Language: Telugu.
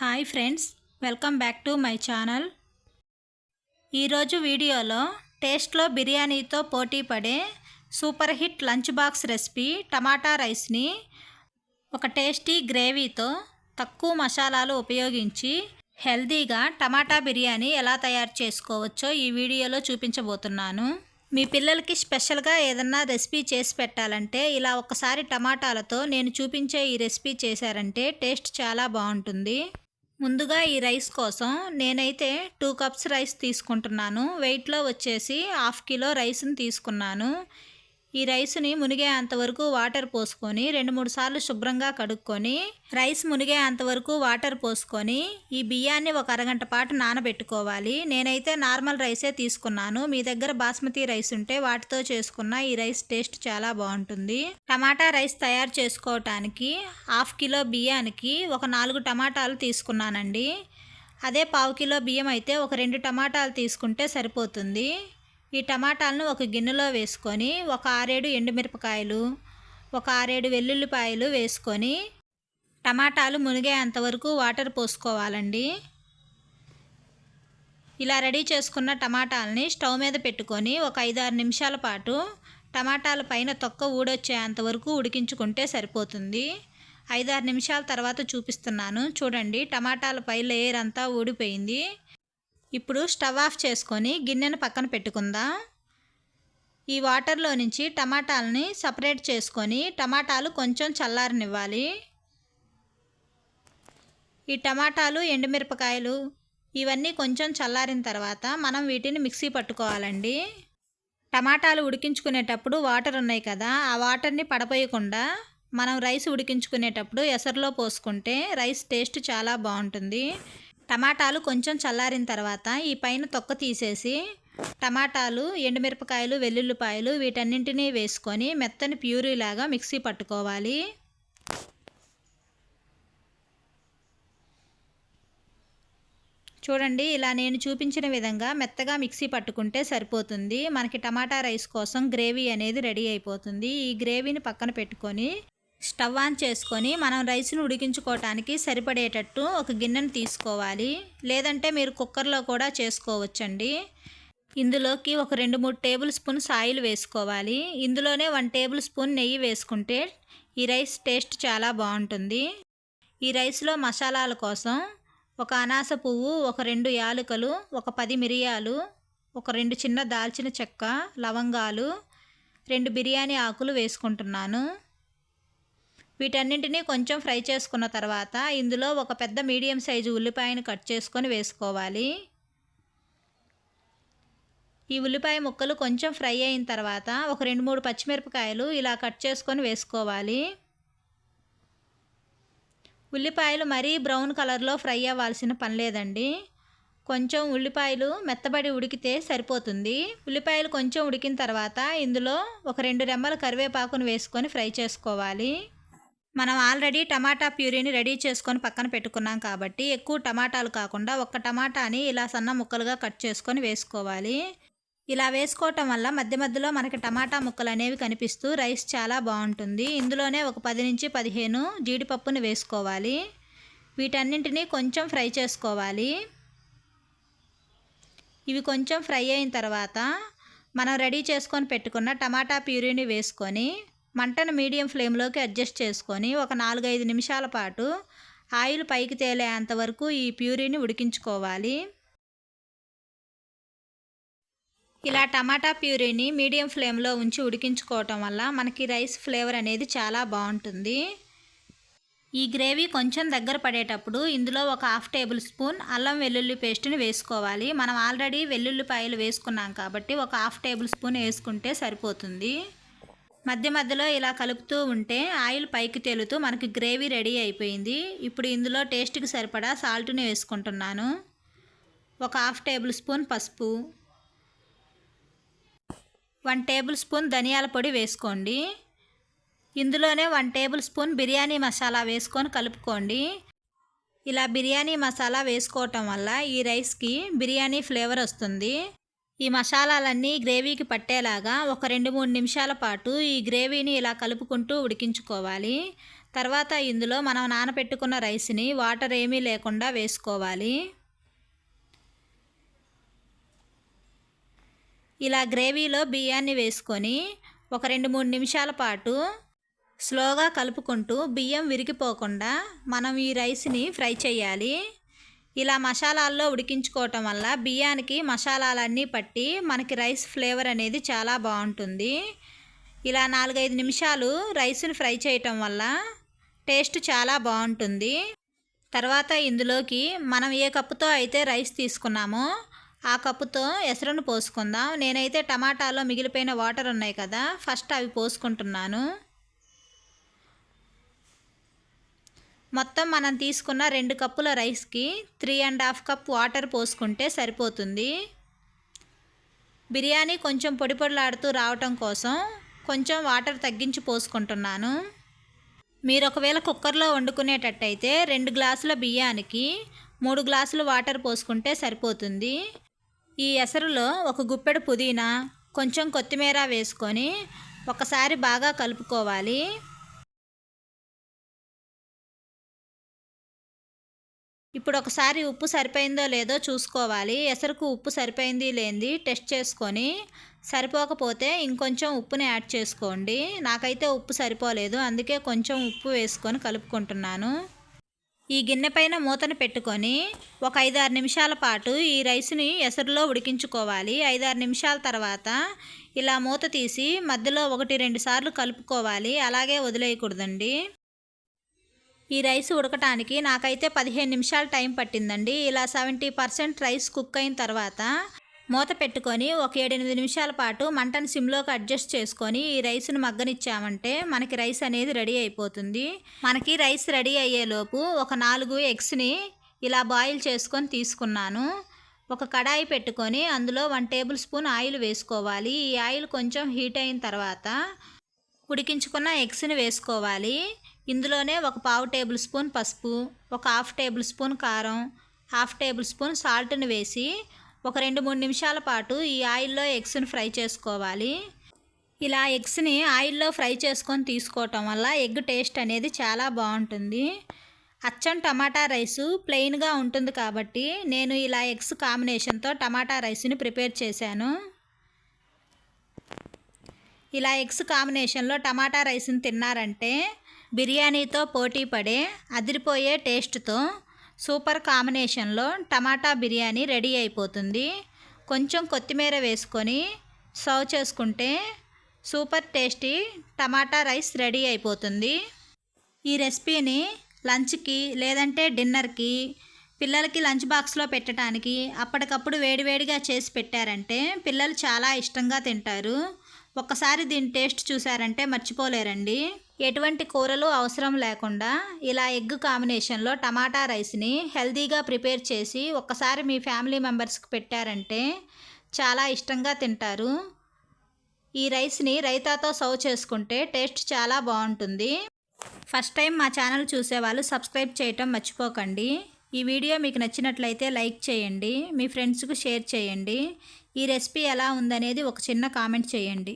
Hi friends welcome back to my channel. ఈరోజు వీడియోలో టేస్ట్లో బిర్యానీతో పోటీ పడే super hit lunch box recipe tomato రైస్ని ఒక టేస్టీ గ్రేవీతో తక్కువ మసాలాలు ఉపయోగించి హెల్తీగా టమాటా బిర్యానీ ఎలా తయారు చేసుకోవచ్చో ఈ వీడియోలో చూపించబోతున్నాను. మీ పిల్లలకి స్పెషల్గా ఏదన్నా రెసిపీ చేసి పెట్టాలంటే ఇలా ఒకసారి టమాటాలతో నేను చూపించే ఈ రెసిపీ చేశారంటే టేస్ట్ చాలా బాగుంటుంది. ముందుగా ఈ రైస్ కోసం నేనైతే టూ కప్స్ రైస్ తీసుకుంటున్నాను. వెయిట్లో వచ్చేసి హాఫ్ కిలో రైస్ని తీసుకున్నాను. ఈ రైస్ని మునిగే అంతవరకు వాటర్ పోసుకొని రెండు మూడు సార్లు శుభ్రంగా కడుక్కొని రైస్ మునిగే అంతవరకు వాటర్ పోసుకొని ఈ బియ్యాన్ని ఒక అరగంట పాటు నానబెట్టుకోవాలి. నేనైతే నార్మల్ రైసే తీసుకున్నాను. మీ దగ్గర బాస్మతి రైస్ ఉంటే వాటితో చేసుకున్న ఈ రైస్ టేస్ట్ చాలా బాగుంటుంది. టమాటా రైస్ తయారు చేసుకోవటానికి హాఫ్ కిలో బియ్యానికి ఒక నాలుగు టమాటాలు తీసుకున్నానండి. అదే పావు కిలో బియ్యం అయితే ఒక రెండు టమాటాలు తీసుకుంటే సరిపోతుంది. ఈ టమాటాలను ఒక గిన్నెలో వేసుకొని ఒక ఆరేడు ఎండుమిరపకాయలు ఒక ఆరేడు వెల్లుల్లిపాయలు వేసుకొని టమాటాలు మునిగేంతవరకు వాటర్ పోసుకోవాలండి. ఇలా రెడీ చేసుకున్న టమాటాలని స్టవ్ మీద పెట్టుకొని ఒక ఐదారు నిమిషాల పాటు టమాటాల పైన తొక్క ఊడొచ్చేంతవరకు ఉడికించుకుంటే సరిపోతుంది. ఐదారు నిమిషాల తర్వాత చూపిస్తున్నాను. చూడండి టమాటాల పై లేయర్ అంతా ఊడిపోయింది. ఇప్పుడు స్టవ్ ఆఫ్ చేసుకొని గిన్నెను పక్కన పెట్టుకుందాం. ఈ వాటర్లో నుంచి టమాటాలని సపరేట్ చేసుకొని టమాటాలు కొంచెం చల్లారనివ్వాలి. ఈ టమాటాలు ఎండుమిరపకాయలు ఇవన్నీ కొంచెం చల్లారిన తర్వాత మనం వీటిని మిక్సీ పట్టుకోవాలండి. టమాటాలు ఉడికించుకునేటప్పుడు వాటర్ ఉన్నాయి కదా ఆ వాటర్ని పడపోయకుండా మనం రైస్ ఉడికించుకునేటప్పుడు ఎసరులో పోసుకుంటే రైస్ టేస్ట్ చాలా బాగుంటుంది. టమాటాలు కొంచెం చల్లారిన తర్వాత ఈ పైన తొక్క తీసేసి టమాటాలు ఎండుమిరపకాయలు వెల్లుల్లిపాయలు వీటన్నింటినీ వేసుకొని మెత్తని ప్యూరీలాగా మిక్సీ పట్టుకోవాలి. చూడండి ఇలా నేను చూపించిన విధంగా మెత్తగా మిక్సీ పట్టుకుంటే సరిపోతుంది. మనకి టమాటా రైస్ కోసం గ్రేవీ అనేది రెడీ అయిపోతుంది. ఈ గ్రేవీని పక్కన పెట్టుకొని స్టవ్ ఆన్ చేసుకొని మనం రైస్ను ఉడికించుకోవటానికి సరిపడేటట్టు ఒక గిన్నెను తీసుకోవాలి. లేదంటే మీరు కుక్కర్లో కూడా చేసుకోవచ్చండి. ఇందులోకి ఒక రెండు మూడు టేబుల్ స్పూన్స్ ఆయిల్ వేసుకోవాలి. ఇందులోనే వన్ టేబుల్ స్పూన్ నెయ్యి వేసుకుంటే ఈ రైస్ టేస్ట్ చాలా బాగుంటుంది. ఈ రైస్లో మసాలాల కోసం ఒక అనాస పువ్వు ఒక రెండు యాలకులు ఒక పది మిరియాలు ఒక రెండు చిన్న దాల్చిన చెక్క లవంగాలు రెండు బిర్యానీ ఆకులు వేసుకుంటున్నాను. వీటన్నింటినీ కొంచెం ఫ్రై చేసుకున్న తర్వాత ఇందులో ఒక పెద్ద మీడియం సైజు ఉల్లిపాయను కట్ చేసుకొని వేసుకోవాలి. ఈ ఉల్లిపాయ ముక్కలు కొంచెం ఫ్రై అయిన తర్వాత ఒక రెండు మూడు పచ్చిమిరపకాయలు ఇలా కట్ చేసుకొని వేసుకోవాలి. ఉల్లిపాయలు మరీ బ్రౌన్ కలర్లో ఫ్రై అవ్వాల్సిన పని లేదండి. కొంచెం ఉల్లిపాయలు మెత్తబడి ఉడికితే సరిపోతుంది. ఉల్లిపాయలు కొంచెం ఉడికిన తర్వాత ఇందులో ఒక రెండు రెమ్మల కరివేపాకును వేసుకొని ఫ్రై చేసుకోవాలి. మనం ఆల్రెడీ టమాటా ప్యూరీని రెడీ చేసుకొని పక్కన పెట్టుకున్నాం కాబట్టి ఎక్కువ టమాటాలు కాకుండా ఒక్క టమాటాని ఇలా సన్న ముక్కలుగా కట్ చేసుకొని వేసుకోవాలి. ఇలా వేసుకోవటం వల్ల మధ్య మధ్యలో మనకి టమాటా ముక్కలు అనేవి కనిపిస్తూ రైస్ చాలా బాగుంటుంది. ఇందులోనే ఒక పది నుంచి పదిహేను జీడిపప్పుని వేసుకోవాలి. వీటన్నింటినీ కొంచెం ఫ్రై చేసుకోవాలి. ఇవి కొంచెం ఫ్రై అయిన తర్వాత మనం రెడీ చేసుకొని పెట్టుకున్న టమాటా ప్యూరీని వేసుకొని మంటను మీడియం ఫ్లేమ్లోకి అడ్జస్ట్ చేసుకొని ఒక నాలుగైదు నిమిషాల పాటు ఆయిల్ పైకి తేలేంత వరకు ఈ ప్యూరీని ఉడికించుకోవాలి. ఇలా టమాటా ప్యూరీని మీడియం ఫ్లేమ్లో ఉంచి ఉడికించుకోవటం వల్ల మనకి రైస్ ఫ్లేవర్ అనేది చాలా బాగుంటుంది. ఈ గ్రేవీ కొంచెం దగ్గర పడేటప్పుడు ఇందులో ఒక హాఫ్ టేబుల్ స్పూన్ అల్లం వెల్లుల్లి పేస్ట్ని వేసుకోవాలి. మనం ఆల్రెడీ వెల్లుల్లిపాయలు వేసుకున్నాం కాబట్టి ఒక హాఫ్ టేబుల్ స్పూన్ వేసుకుంటే సరిపోతుంది. మధ్య మధ్యలో ఇలా కలుపుతూ ఉంటే ఆయిల్ పైకి తేలుతూ మనకి గ్రేవీ రెడీ అయిపోయింది. ఇప్పుడు ఇందులో టేస్ట్కి సరిపడా సాల్ట్ని వేసుకుంటున్నాను. ఒక హాఫ్ టేబుల్ స్పూన్ పసుపు. వన్ టేబుల్ స్పూన్ ధనియాల పొడి వేసుకోండి. ఇందులోనే one tablespoon biryani masala వేసుకొని కలుపుకోండి. ఇలా బిర్యానీ మసాలా వేసుకోవటం వల్ల ఈ రైస్కి బిర్యానీ ఫ్లేవర్ వస్తుంది. ఈ మసాలాలన్నీ గ్రేవీకి పట్టేలాగా ఒక రెండు మూడు నిమిషాల పాటు ఈ గ్రేవీని ఇలా కలుపుకుంటూ ఉడికించుకోవాలి. తర్వాత ఇందులో మనం నానబెట్టుకున్న రైస్ని వాటర్ ఏమీ లేకుండా వేసుకోవాలి. ఇలా గ్రేవీలో బియ్యాన్ని వేసుకొని ఒక రెండు మూడు నిమిషాల పాటు స్లోగా కలుపుకుంటూ బియ్యం విరిగిపోకుండా మనం ఈ రైస్ని ఫ్రై చేయాలి. ఇలా మసాలాల్లో ఉడికించుకోవటం వల్ల బియ్యానికి మసాలాలన్నీ పట్టి మనకి రైస్ ఫ్లేవర్ అనేది చాలా బాగుంటుంది. ఇలా నాలుగైదు నిమిషాలు రైస్ని ఫ్రై చేయటం వల్ల టేస్ట్ చాలా బాగుంటుంది. తర్వాత ఇందులోకి మనం ఏ కప్పుతో అయితే రైస్ తీసుకున్నామో ఆ కప్పుతో ఎసరును పోసుకుందాం. నేనైతే టమాటాలో మిగిలిపోయిన వాటర్ ఉన్నాయి కదా ఫస్ట్ అవి పోసుకుంటున్నాను. మొత్తం మనం తీసుకున్న రెండు కప్పుల రైస్కి three and half cup water పోసుకుంటే సరిపోతుంది. బిర్యానీ కొంచెం పొడి పొడిలాడుతూ రావటం కోసం కొంచెం వాటర్ తగ్గించి పోసుకుంటున్నాను. మీరు ఒకవేళ కుక్కర్లో వండుకునేటట్టయితే రెండు గ్లాసుల బియ్యానికి మూడు గ్లాసులు వాటర్ పోసుకుంటే సరిపోతుంది. ఈ ఎసరులో ఒక గుప్పెడు పుదీనా కొంచెం కొత్తిమీర వేసుకొని ఒకసారి బాగా కలుపుకోవాలి. ఇప్పుడు ఒకసారి ఉప్పు సరిపోయిందో లేదో చూసుకోవాలి. ఎసరుకు ఉప్పు సరిపోయింది లేనిది టెస్ట్ చేసుకొని సరిపోకపోతే ఇంకొంచెం ఉప్పుని యాడ్ చేసుకోండి. నాకైతే ఉప్పు సరిపోలేదు అందుకే కొంచెం ఉప్పు వేసుకొని కలుపుకుంటున్నాను. ఈ గిన్నె పైన మూతను పెట్టుకొని ఒక ఐదారు నిమిషాల పాటు ఈ రైస్ని ఎసరులో ఉడికించుకోవాలి. ఐదారు నిమిషాల తర్వాత ఇలా మూత తీసి మధ్యలో ఒకటి రెండు సార్లు కలుపుకోవాలి. అలాగే వదిలేయకూడదండి. ఈ రైస్ ఉడకటానికి నాకైతే పదిహేను నిమిషాలు టైం పట్టిందండి. ఇలా సెవెంటీ పర్సెంట్ రైస్ కుక్ అయిన తర్వాత మూత పెట్టుకొని ఒక ఏడెనిమిది నిమిషాల పాటు మంటను సిమ్లోకి అడ్జస్ట్ చేసుకొని ఈ రైస్ను మగ్గనిచ్చామంటే మనకి రైస్ అనేది రెడీ అయిపోతుంది. మనకి రైస్ రెడీ అయ్యేలోపు ఒక నాలుగు ఎగ్స్ని ఇలా బాయిల్ చేసుకొని తీసుకున్నాను. ఒక కడాయి పెట్టుకొని అందులో వన్ టేబుల్ స్పూన్ ఆయిల్ వేసుకోవాలి. ఈ ఆయిల్ కొంచెం హీట్ అయిన తర్వాత ఉడికించుకున్న ఎగ్స్ని వేసుకోవాలి. ఇందులోనే ఒక పావు టేబుల్ స్పూన్ పసుపు ఒక హాఫ్ టేబుల్ స్పూన్ కారం హాఫ్ టేబుల్ స్పూన్ సాల్ట్ని వేసి ఒక రెండు మూడు నిమిషాల పాటు ఈ ఆయిల్లో ఎగ్స్ని ఫ్రై చేసుకోవాలి. ఇలా ఎగ్స్ని ఆయిల్లో ఫ్రై చేసుకొని తీసుకోవటం వల్ల ఎగ్ టేస్ట్ అనేది చాలా బాగుంటుంది. అచ్చం టమాటా రైసు ప్లెయిన్గా ఉంటుంది కాబట్టి నేను ఇలా ఎగ్స్ కాంబినేషన్తో టమాటా రైస్ని ప్రిపేర్ చేశాను. ఇలా ఎగ్స్ కాంబినేషన్లో టమాటా రైస్ని తిన్నారంటే బిర్యానీతో పోటీ పడే అదిరిపోయే టేస్ట్తో సూపర్ కాంబినేషన్లో టమాటా బిర్యానీ రెడీ అయిపోతుంది. కొంచెం కొత్తిమీర వేసుకొని సర్వ్ చేసుకుంటే super tasty tomato rice ready అయిపోతుంది. ఈ రెసిపీని లంచ్కి లేదంటే డిన్నర్కి పిల్లలకి లంచ్ బాక్స్లో పెట్టడానికి అప్పటికప్పుడు వేడివేడిగా చేసి పెట్టారంటే పిల్లలు చాలా ఇష్టంగా తింటారు. ఒక్కసారి దీని టేస్ట్ చూసారంటే మర్చిపోలేరండి. ఎటువంటి కూరలు అవసరం లేకుండా ఇలా ఎగ్ కాంబినేషన్లో టమాటా రైస్ని హెల్తీగా ప్రిపేర్ చేసి ఒక్కసారి మీ ఫ్యామిలీ మెంబర్స్కి పెట్టారంటే చాలా ఇష్టంగా తింటారు. ఈ రైస్ని రైతాతో సర్వ్ చేసుకుంటే టేస్ట్ చాలా బాగుంటుంది. ఫస్ట్ టైం మా ఛానల్ చూసేవాళ్ళు సబ్స్క్రైబ్ చేయటం మర్చిపోకండి. ఈ వీడియో మీకు నచ్చినట్లయితే లైక్ చేయండి మీ ఫ్రెండ్స్కు షేర్ చేయండి. ఈ రెసిపీ ఎలా ఉందనేది ఒక చిన్న కామెంట్ చేయండి.